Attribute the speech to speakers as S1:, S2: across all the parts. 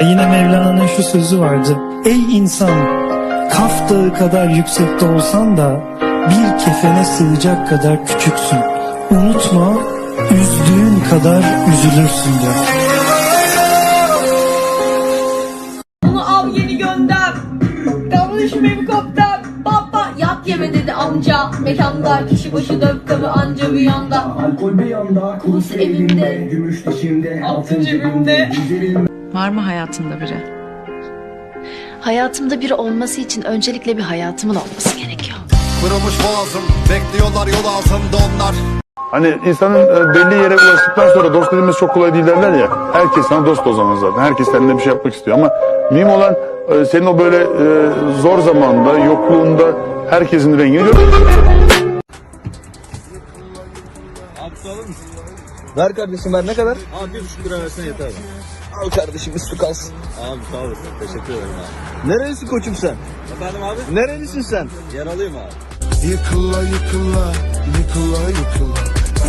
S1: Yine Mevlana'nın şu sözü vardı. Ey insan, Kaf dağı kadar yüksekte olsan da bir kefene sığacak kadar küçüksün. Unutma, üzdüğün kadar üzülürsün diyor.
S2: Onu al yeni gönder. Yanlış helikopter. Baba yat yeme dedi amca. Mekanda kişi başı dört kabı anca bir yanda.
S3: Alkol bir yanda,
S2: Kurusu elimde,
S3: gümüş dişimde,
S2: altın cebimde.
S4: Var mı hayatında biri?
S5: Hayatımda biri olması için öncelikle bir hayatımın olması gerekiyor.
S6: Kırılmış boğazım Bekliyorlar yol ağzımda onlar
S7: Hani insanın e, belli yere ulaştıktan sonra dost dediğimiz çok kolay değil derler ya. Herkes sana dost o zaman zaten. Herkes seninle bir şey yapmak istiyor ama mühim olan e, senin o böyle e, zor zamanda, yokluğunda herkesin rengini gör.
S8: Ver kardeşim ver ne kadar? Abi bir buçuk lira versen yeter. Al kardeşim üstü kalsın. Abi sağ olasın teşekkür ederim abi. Nerelisin koçum sen? Efendim abi? Nerelisin sen? Yaralıyım abi.
S6: Yıkıla yıkıla Yıkıla yıkıla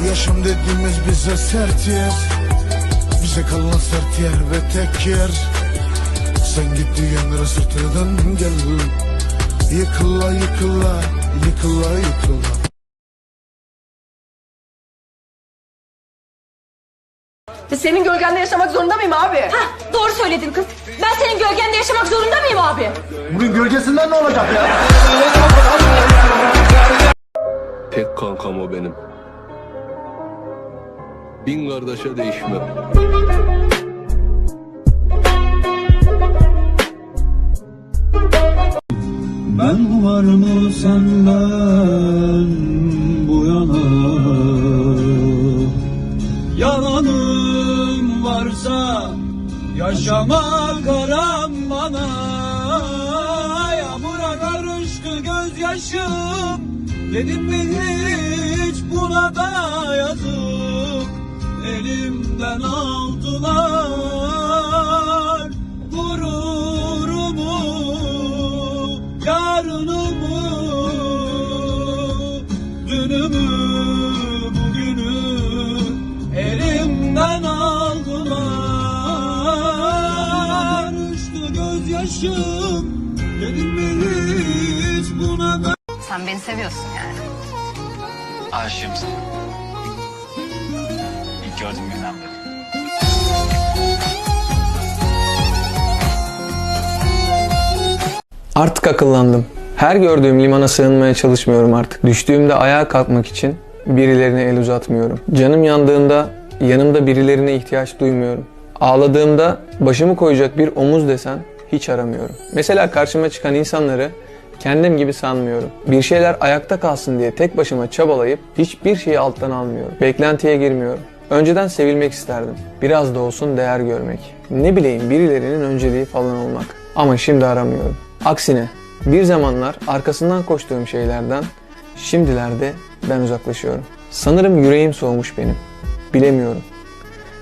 S6: Yaşam dediğimiz bize sert yer Bize kalan sert yer ve tek yer Sen gittiğin yere sırtından gel Yıkıla yıkıla Yıkıla yıkıla
S2: Senin gölgende yaşamak zorunda mıyım abi? Hah, doğru söyledin kız. Ben senin gölgende yaşamak zorunda mıyım abi?
S6: Bunun gölgesinden ne olacak ya?
S9: Tek kankam o benim. Bin kardeşe değişmem.
S3: Ben var mı yaşamak haram bana Yağmura karıştı gözyaşım. Dedim mi hiç buna da yazık Elimden aldılar gururumu
S10: Sen beni seviyorsun yani.
S11: Aşığım sana. İlk gördüğüm günden beri.
S12: Artık akıllandım. Her gördüğüm limana sığınmaya çalışmıyorum artık. Düştüğümde ayağa kalkmak için birilerine el uzatmıyorum. Canım yandığında yanımda birilerine ihtiyaç duymuyorum. Ağladığımda başımı koyacak bir omuz desen hiç aramıyorum. Mesela karşıma çıkan insanları kendim gibi sanmıyorum. Bir şeyler ayakta kalsın diye tek başıma çabalayıp hiçbir şeyi alttan almıyorum. Beklentiye girmiyorum. Önceden sevilmek isterdim. Biraz da olsun değer görmek. Ne bileyim birilerinin önceliği falan olmak. Ama şimdi aramıyorum. Aksine bir zamanlar arkasından koştuğum şeylerden şimdilerde ben uzaklaşıyorum. Sanırım yüreğim soğumuş benim. Bilemiyorum.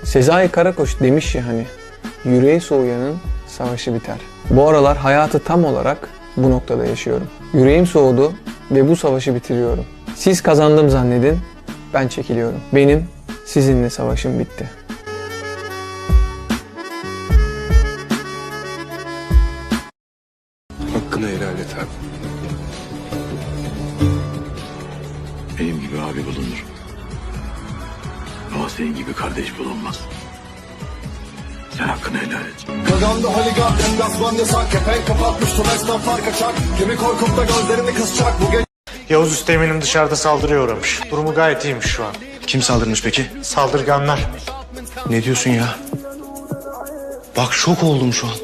S12: Sezai Karakoç demiş ya hani yüreği soğuyanın savaşı biter. Bu aralar hayatı tam olarak bu noktada yaşıyorum. Yüreğim soğudu ve bu savaşı bitiriyorum. Siz kazandım zannedin, ben çekiliyorum. Benim sizinle savaşım bitti.
S9: Hakkını helal et abi.
S6: Benim gibi abi bulunur. Ama senin gibi kardeş bulunmaz. Sen hakkını helal et. Kazandı holigan, deplasman yasak. Kepenk kapatmış, tüm esnaflar kaçak. Kimi korkup da gözlerini kısacak. Bu gece
S11: Yavuz Üsteğmen'in dışarıda saldırıya uğramış. Durumu gayet iyiymiş şu an.
S8: Kim saldırmış peki?
S11: Saldırganlar.
S8: Ne diyorsun ya? Bak şok oldum şu an.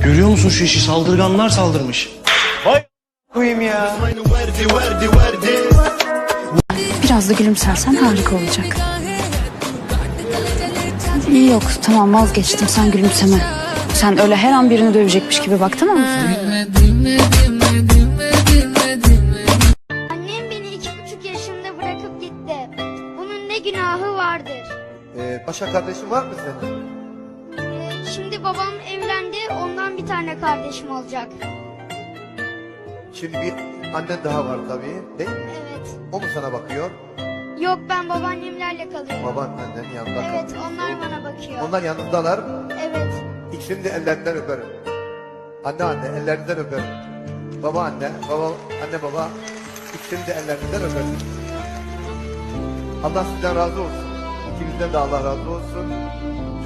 S8: Görüyor musun şu işi? Saldırganlar saldırmış.
S5: Biraz da gülümsersen harika olacak. Yok tamam vazgeçtim sen gülümseme. Sen öyle her an birini dövecekmiş gibi bak tamam mı?
S10: Annem beni iki buçuk yaşında bırakıp gitti. Bunun ne günahı vardır?
S6: Ee, başka kardeşin var mı senin?
S10: Ee, şimdi babam evlendi, ondan bir tane kardeşim olacak.
S6: Şimdi bir annen daha var tabii. Değil mi?
S10: Evet.
S6: O mu sana bakıyor?
S10: Yok ben babaannemlerle kalıyorum.
S6: Baban annenin yanında
S10: Evet,
S6: kalıyor.
S10: onlar bana bakıyor.
S6: Onlar yanındalar mı?
S10: Evet.
S13: Şimdi ellerinden öperim. Anne anne ellerinden öperim. Baba anne, baba anne baba ikisini de ellerinden öperim. Allah sizden razı olsun. İkinizden de Allah razı olsun.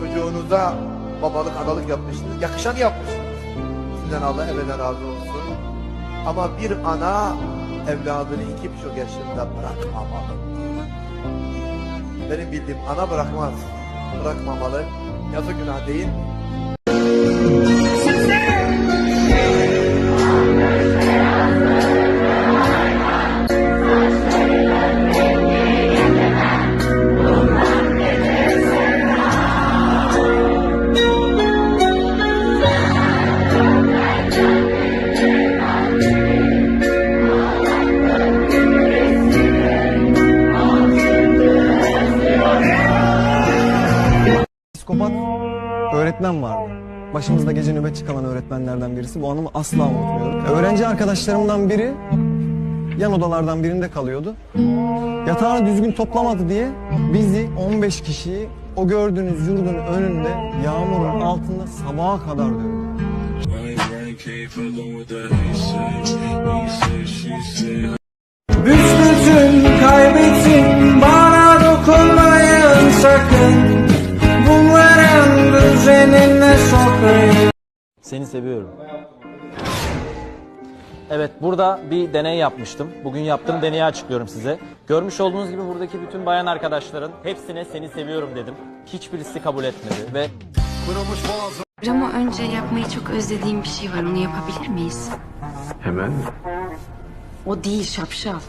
S13: Çocuğunuza babalık, analık yapmışsınız. Yakışan yapmışsınız. Sizden Allah ebeden razı olsun. Ama bir ana evladını iki buçuk yaşında bırakmamalı. Benim bildiğim ana bırakmaz. Bırakmamalı. Yazık günah değil.
S8: Başımızda gece nöbetçi kalan öğretmenlerden birisi. Bu anımı asla unutmuyorum. Öğrenci arkadaşlarımdan biri yan odalardan birinde kalıyordu. Yatağını düzgün toplamadı diye bizi 15 kişiyi o gördüğünüz yurdun önünde yağmurun altında sabaha kadar dövdü. Seni seviyorum. Evet burada bir deney yapmıştım. Bugün yaptığım deneyi açıklıyorum size. Görmüş olduğunuz gibi buradaki bütün bayan arkadaşların hepsine seni seviyorum dedim. Hiçbirisi kabul etmedi ve
S5: Ama önce yapmayı çok özlediğim bir şey var. Onu yapabilir miyiz?
S14: Hemen mi?
S5: O değil şapşal.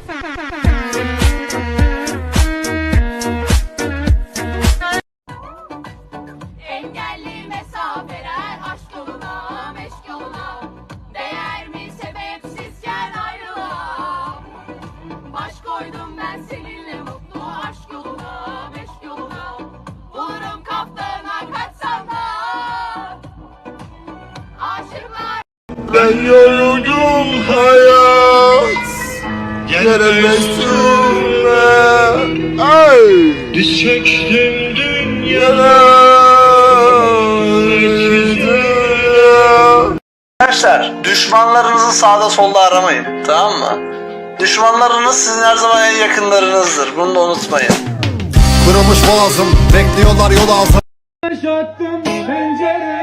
S15: Ben
S16: yoruldum hayat Gelemezsin Ay Diz çektim dünyana
S8: Arkadaşlar düşmanlarınızı sağda solda aramayın tamam mı? Düşmanlarınız sizin her zaman en yakınlarınızdır. Bunu da unutmayın.
S16: Kırılmış boğazım Bekliyorlar yol ağzı
S13: Yaşattım pencereye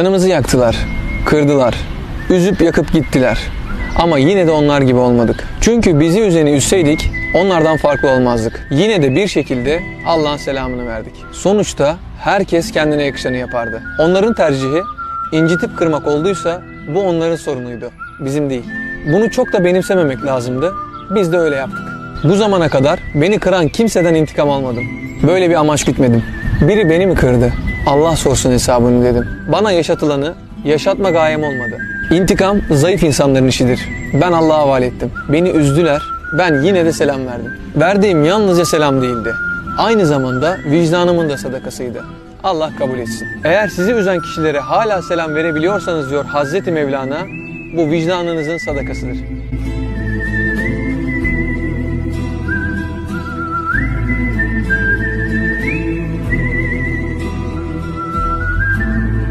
S12: Canımızı yaktılar, kırdılar, üzüp yakıp gittiler. Ama yine de onlar gibi olmadık. Çünkü bizi üzeni üzseydik onlardan farklı olmazdık. Yine de bir şekilde Allah'ın selamını verdik. Sonuçta herkes kendine yakışanı yapardı. Onların tercihi incitip kırmak olduysa bu onların sorunuydu, bizim değil. Bunu çok da benimsememek lazımdı. Biz de öyle yaptık. Bu zamana kadar beni kıran kimseden intikam almadım. Böyle bir amaç gütmedim. Biri beni mi kırdı? Allah sorsun hesabını dedim. Bana yaşatılanı yaşatma gayem olmadı. İntikam zayıf insanların işidir. Ben Allah'a havale ettim. Beni üzdüler. Ben yine de selam verdim. Verdiğim yalnızca selam değildi. Aynı zamanda vicdanımın da sadakasıydı. Allah kabul etsin. Eğer sizi üzen kişilere hala selam verebiliyorsanız diyor Hazreti Mevlana, bu vicdanınızın sadakasıdır.